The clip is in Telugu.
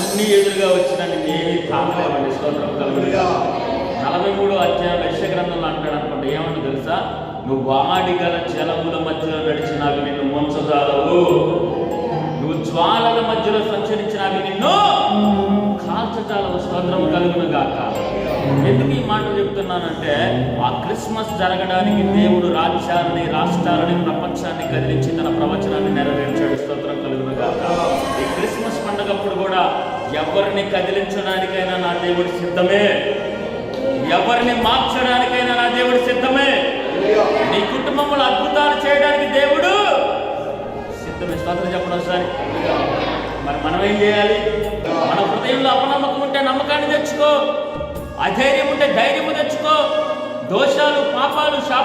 అన్ని ఎదురుగా వచ్చిన ఏమి తాగలేమండి స్తోత్రం కలుగుగా నలభై మూడు అధ్యాయం యశ గ్రంథంలో అంటాడు అనుకుంటే ఏమంటో తెలుసా? నువ్వు వాడి గల జలముల మధ్యలో నడిచినావి నిన్ను ముంచజాలవు నువ్వు జ్వాలల మధ్యలో సంచరించినావి నిన్ను కాల్చజాలవు. స్తోత్రం కలుగును గాక. ఎందుకు ఈ మాట చెప్తున్నానంటే ఆ క్రిస్మస్ జరగడానికి దేవుడు రాజ్యాలని రాష్ట్రాలని ప్రపంచాన్ని కదిలించి తన ప్రవచనాన్ని నెరవేర్చాడు. స్తోత్రం కలుగును గాక. ఈ క్రిస్మస్ పండగప్పుడు కూడా ఎవరిని కదిలించడానికైనా నా దేవుడు సిద్ధమే? ఎవరిని మార్చడానికైనా నా దేవుడు సిద్ధమే? నీ కుటుంబంలో అద్భుతాలు చేయడానికి దేవుడు సిద్ధమే. స్తోత్రం చెప్పడం ఒకసారి. మరి మనం ఏం చేయాలి? మన హృదయంలో అపనమ్మకం ఉంటే నమ్మకాన్ని తెచ్చుకో. అధైర్యం ఉంటే ధైర్యము తెచ్చుకో. దోషాలు పాపాలు శాపాలు